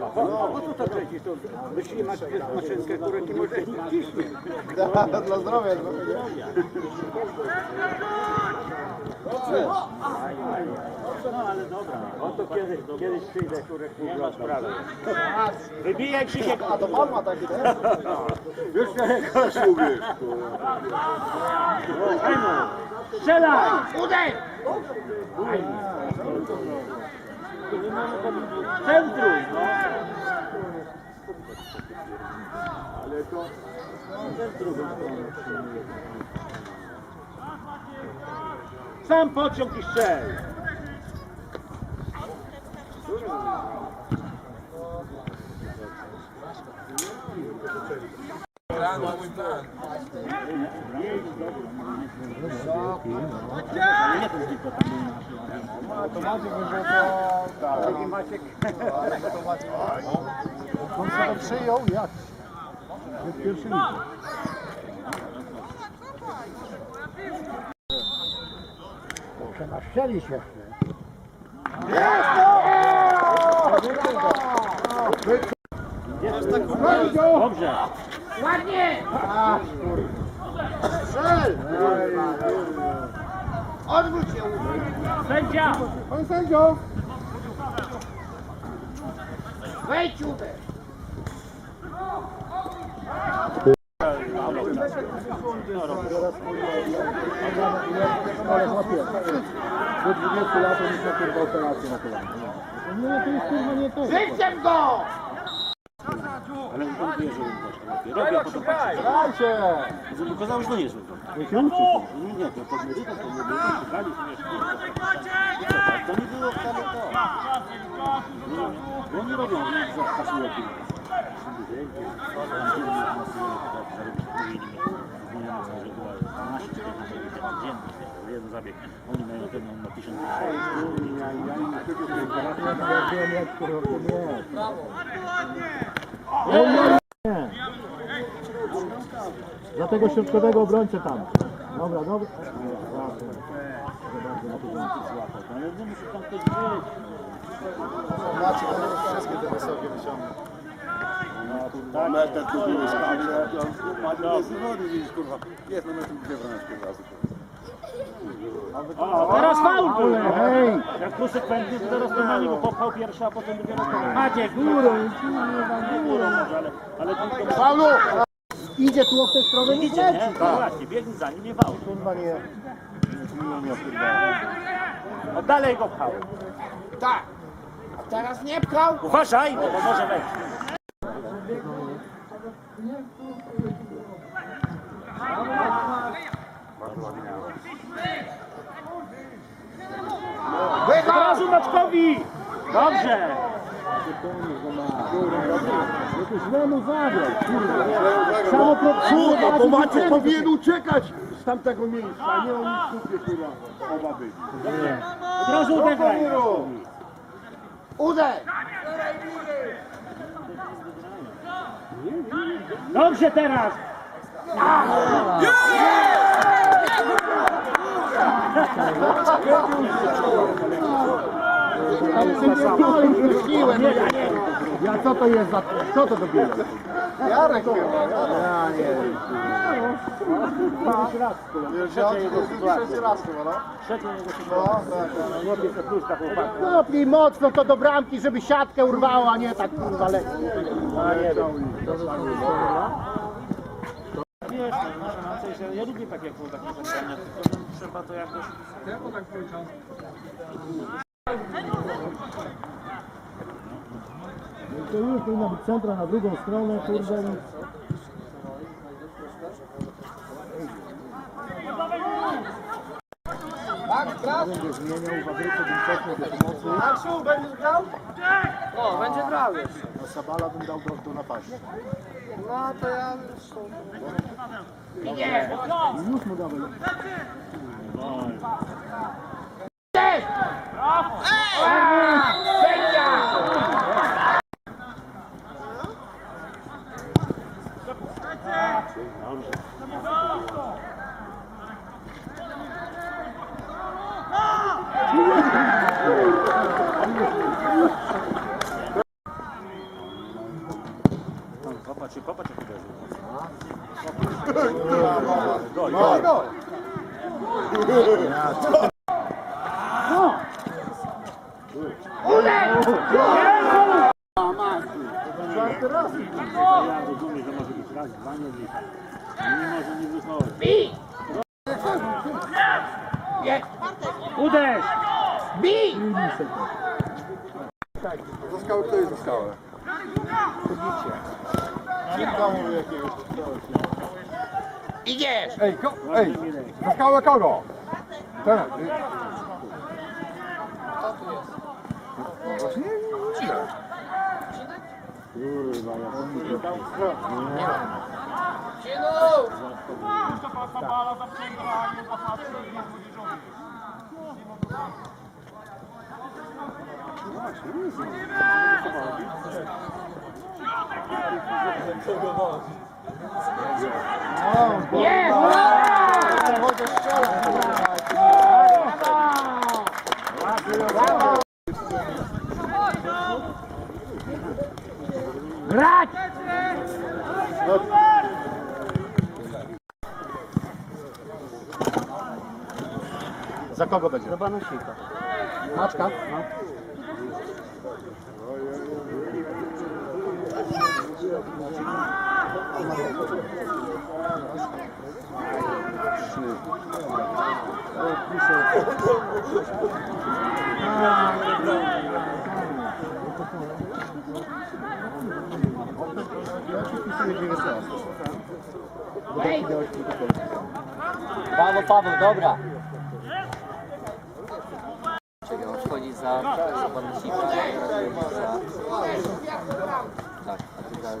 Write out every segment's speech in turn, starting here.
No, po co to trzeci? To wyślij masz- maszynkę, która ci może ciśnie. Dla zdrowia. Oto kiedyś, kiedyś przyjdę, który nie ma sprawy. Wybijaj Krzysiek. A to pan ma taki, nie? Już się koszu, wiesz. Strzelaj! Centruj, no. Ale to... Sam pociąg i strzel. To to... To. On sobie przyjął, jak? Jest pierwszy. Trzeba strzelić jeszcze. Dobrze. Strzel! Odwróć się! Sędzia! Panie sędzio! Wejdź Uber! Ale chłopie, do 20 lat on już kurwa operację na kolanie. To jest kurwa nie to. Żywciem go! Ale on powoduje, że robię, a potem patrzy. Dajcie! Okazało się, że to nie jest To się uczy. Nie, nie, to podmioty, to podmioty, szukali śmiesznie. To nie było wcale to. Nie, Bo oni robią, za kasują pieniądze. Jeden zabieg. Oni mają pewno na 1000 Ja wiem nie. Nie. Za tego środkowego obrońcę tam. Dobra, dobra. Macie wszystkie te wysokie wyciągi. Metę tu było skacze. Macie bez wody, widzisz, kurwa. Jest na metru gdzie wręcz, kurwa. O, teraz faul był. Hej! Jak konsekwentnie, to teraz normalnie go popchał pierwszy, a potem dopiero to. Maciek, Górą, górą może, ale, ale tylko Paulu! Idzie tu od tej strony, nie idzie, nie? No właśnie, biegnie za nim, nie faul. Kurwa nie. A dalej go pchał. Tak. A teraz nie pchał. Uważaj, bo to może wejść. Od Maczkowi! Dobrze! Źle mu zagrał, kurwa. Samo pro... Kurwa, Bo Maciek powinien uciekać z tamtego miejsca, nie oni w kupie, kurwa. Oba byli. Od razu! Uderz! Dobrze teraz! Ja nie co to jest za... Co to dopiero? Jarek Ja nie wiem. Trzeci raz, Trzeci raz chyba, no. Trzeci niego się No, tak. Chłopiec to pluszka chłopak. Kopnij mocno to do bramki, żeby siatkę urwała, a nie tak kurwa lekko. A nie wiem. Wiesz, no, może na coś, ja lubię tak jak było takie spotkania, tylko no, trzeba to jakoś... To już powinna być centra na drugą stronę, kurde. i- Będzie zmieniał Wawrykę, bym cofnął do pomocy. Marszu, będziesz grał? O, będzie grał. A Sabala bym dał do, do napaści. No to ja już... I już mu dawaj. Za skałę kto jest jakiegoś. Idziesz! Ej, ko, ej, za skałę kogo? Ten. Właśnie nie wiem. Kurwa, ja pomyślałem. Strzelać. Grać! Za kogo będzie? Banosika. Maczka? Brawo Paweł, dobra. Czekaj, on wchodzi za, za Banosika. Za... Tak,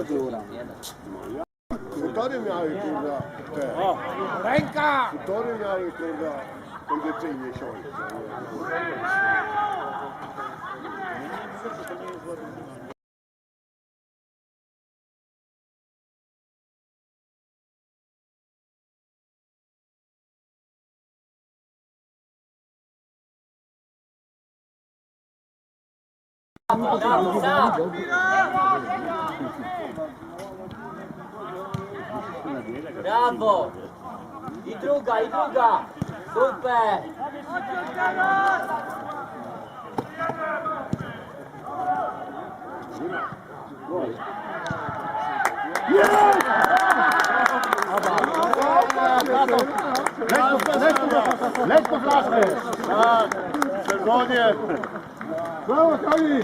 a ty za, za Zenia. Nie, on za Zenia. Jeden. Półtory miały kurwa te. Ręka! Półtory miały kurwa kondycyjnie siąść. Brawo! I druga, i druga! Super! Leć po flaszkę! Tak, w sezonie. Brawo, Kali!